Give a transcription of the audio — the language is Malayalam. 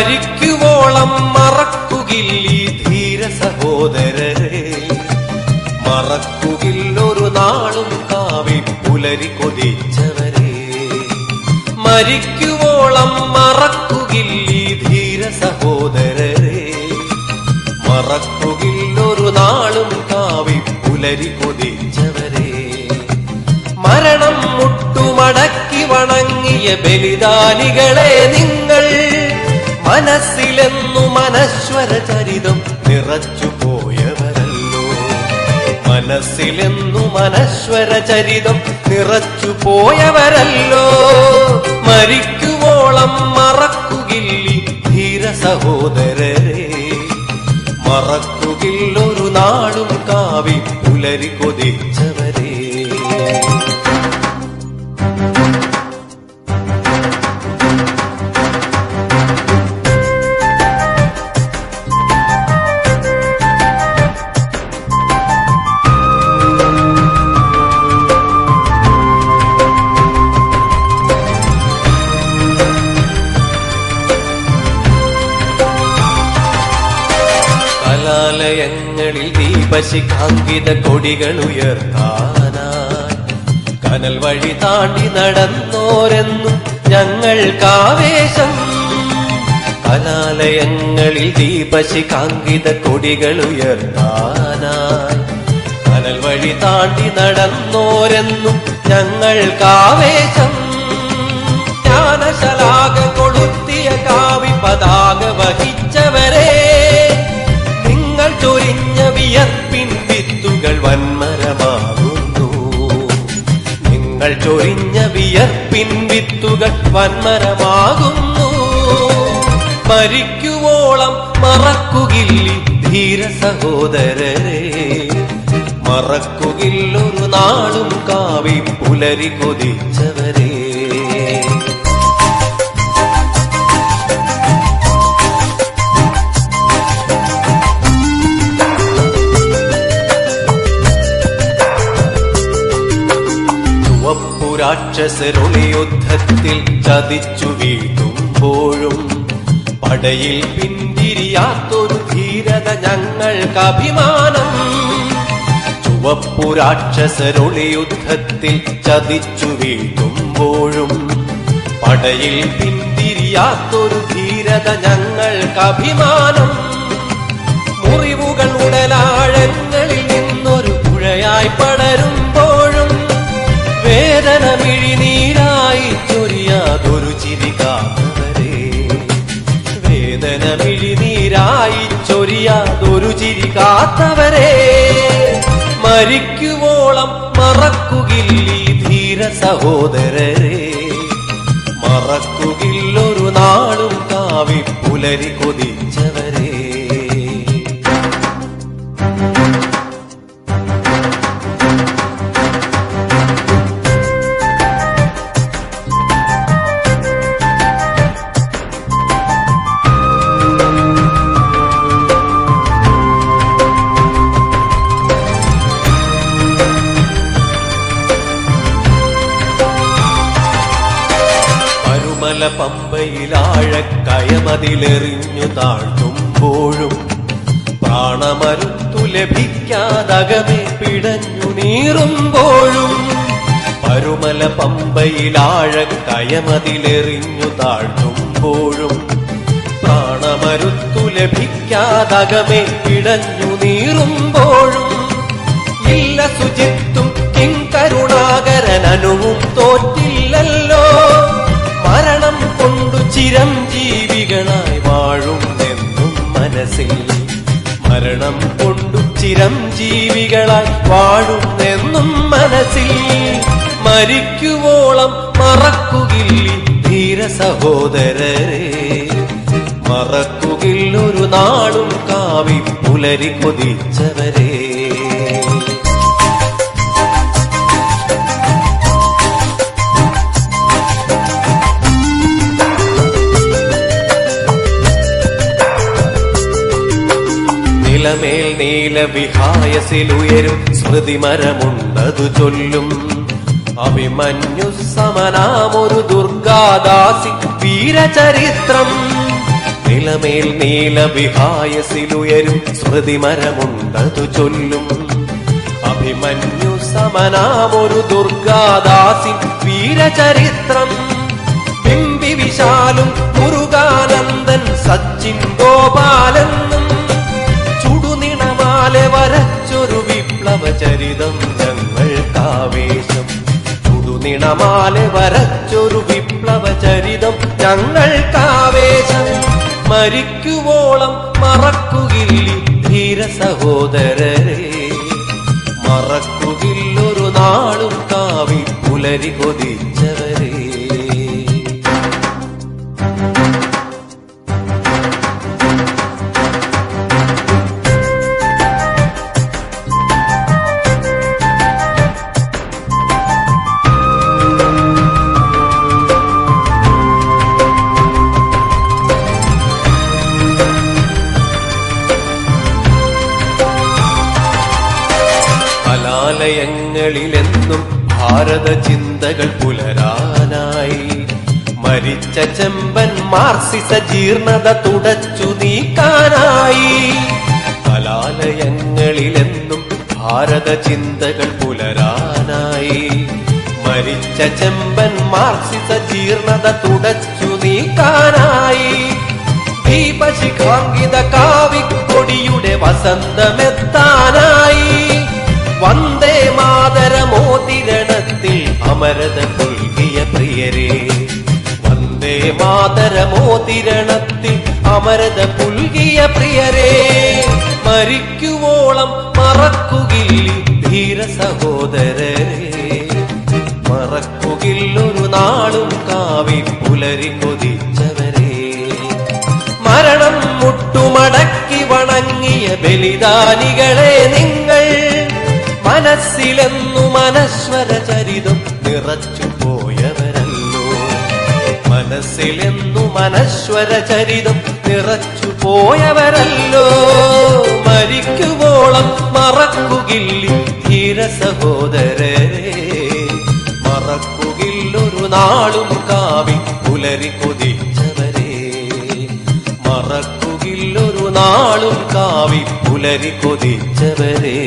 മരിക്കുവോളം മറക്കുകില്ലി ധീര സഹോദരരെ. മറക്കുകില്ലൊരു നാളും കാവി പുലരി കൊതിച്ചവരെ. മരിക്കുവോളം മറക്കുകില്ലി ധീര സഹോദരരെ. മറക്കുകില്ലൊരു നാളും കാവി പുലരി കൊതിച്ചവരെ. മരണം മുട്ടുമടക്കി വണങ്ങിയ ബലിദാനികളെ നിങ്ങൾ മനസ്സിലെന്നു മനശ്വര ചരിതം നിറച്ചു പോയവരല്ലോ. മനസ്സിലെന്നു മനശ്വര ചരിതം നിറച്ചു പോയവരല്ലോ. മരിക്കുവോളം മറക്കുകില്ലി ധീര സഹോദരരെ. മറക്കുകില്ലൊരു നാടും കാവി പുലരി കൊതിച്ചവരെ. ദീപശിഖാങ്കിത കൊടികൾ ഉയർത്താനായി. കനൽ വഴി താണ്ടി നടന്നോരെന്നും ഞങ്ങൾക്കാവേശം കലാലയങ്ങളിൽ ദീപശിഖാങ്കിത കൊടികൾ ഉയർത്താനായി. കനൽ വഴി താണ്ടി നടന്നോരെന്നും ഞങ്ങൾക്കാവേശം നിങ്ങൾ ചൊരിഞ്ഞ വിയർപ്പിൻ വിത്തുകൾ വന്മരമാകുന്നു മരിക്കുവോളം മറക്കുകില്ലി ധീര സഹോദരരെ. മറക്കുകില്ലൊരു നാളും കാവി പുലരി കൊതിച്ചവരെ ചുവപ്പുരാക്ഷസരുടെ യുദ്ധത്തിൽ ചതിച്ചു വീഴ്ത്തുമ്പോഴും പടയിൽ പിന്തിരിയാത്തൊരു ധീരത ഞങ്ങൾക്ക് അഭിമാനം ചുവപ്പു യുദ്ധത്തിൽ ചതിച്ചു വീഴ്ത്തുമ്പോഴും പടയിൽ പിന്തിരിയാത്തൊരു ധീരത ഞങ്ങൾക്ക് അഭിമാനം വേദന മിഴിനീരായി ചൊരിയാതൊരു ചിരി കാത്തവരെ. വേദന മിഴിനീരായി ചൊരിയാതൊരു ചിരി മരിക്കുവോളം മറക്കുകില്ലീ ധീര സഹോദരരെ. മറക്കുകില്ലൊരു നാളും കാവി പുലരി കൊതിച്ചവരെ. പരുമല പമ്പയിലാഴക്കയമതിലെറിഞ്ഞു താഴ്ത്തുമ്പോഴും പ്രാണമരുത്തു ലഭിക്കാതകമേ പിടഞ്ഞു നീറുമ്പോഴും പരുമല പമ്പയിലാഴക്കയമതിലെറിഞ്ഞു താഴ്ത്തുമ്പോഴും പ്രാണമരുത്തു ലഭിക്കാതകമേ പിടഞ്ഞു നീറുമ്പോഴും ഇല്ല സുചിത്തും കിങ്കരുണാകരനനുവും മനസ്സിൽ മരണം കൊണ്ടു ചിരഞ്ജീവികളായി വാഴുന്നെന്നും മനസ്സിൽ മരിക്കുവോളം മറക്കുകില്ലി ധീര സഹോദരരെ. മറക്കുകില്ലൊരു നാളും കാവി പുലരി കൊതിച്ചവരെ. നിലമേൽ നീല വിഹായസിലുയരും സ്മൃതിമരമുണ്ടതു ചൊല്ലും. അഭിമന്യു സമനാമൊരു ദുർഗാദാസി വീരചരിത്രം. നിലമേൽ നീലവിഹായസിലുയരും സ്മൃതിമരമുണ്ടതു ചൊല്ലും. അഭിമന്യു സമനാമൊരു ദുർഗാദാസി വീരചരിത്രം. ബിംബി വിശാലും മുരുകാനന്ദൻ സച്ചിൻ ഗോപാലെന്നും ചുടുനിണമാലെ വരച്ചൊരു വിപ്ലവ ചരിതം ഞങ്ങൾക്കാവേശം പുതുനിണമാലെ വരച്ചൊരു വിപ്ലവ ചരിതം ഞങ്ങൾക്കാവേശം മരിക്കുവോളം മറക്കുകില്ലി ധീര സഹോദരരെ. മറക്കുകില്ലൊരു നാളും കാവി പുലരി കൊതിച്ചവരെ ഭാരത ചിന്തകൾ പുലരാനായി. മരിച്ച ചെമ്പൻ മാർസിസ ജീർണത തുടച്ചു നീക്കാനായി. കലാലയങ്ങളിലെന്നും ഭാരത ചിന്തകൾ പുലരാനായി. മരിച്ച ചെമ്പൻ മാർസിസ ജീർണത തുടച്ചു നീക്കാനായി. ദീപശിഖാങ്കിത കാവിക്കൊടിയുടെ വസന്തമെത്താനായി. വന്ദേ മാതരമോതിരണത്തിൽ അമരത നൽകിയ പ്രിയരെ. വന്ദേ മാതരമോതിരണത്തിൽ അമരത പുൽകിയ പ്രിയരെ. മരിക്കുവോളം മറക്കുകില്ലി ധീര സഹോദരരെ മറക്കുകില്ലൊരു നാളും കാവി പുലരി കൊതിച്ചവരെ. മരണം മുട്ടുമടക്കി വണങ്ങിയ ബലിദാനികളെ നിങ്ങൾ മനസ്സിലെന്നു മനശ്വര നിറച്ചു പോയവരല്ലോ മനസ്സിലെന്നു മനശ്വര ചരിതം നിറച്ചു പോയവരല്ലോ മരിക്കുവോളം മറക്കുകില്ലി ധീര സഹോദരരെ. മറക്കുകില്ലൊരു നാളും കാവി പുലരി കൊതിച്ചവരെ. മറക്കുകില്ലൊരു നാളും കാവി പുലരി കൊതിച്ചവരെ.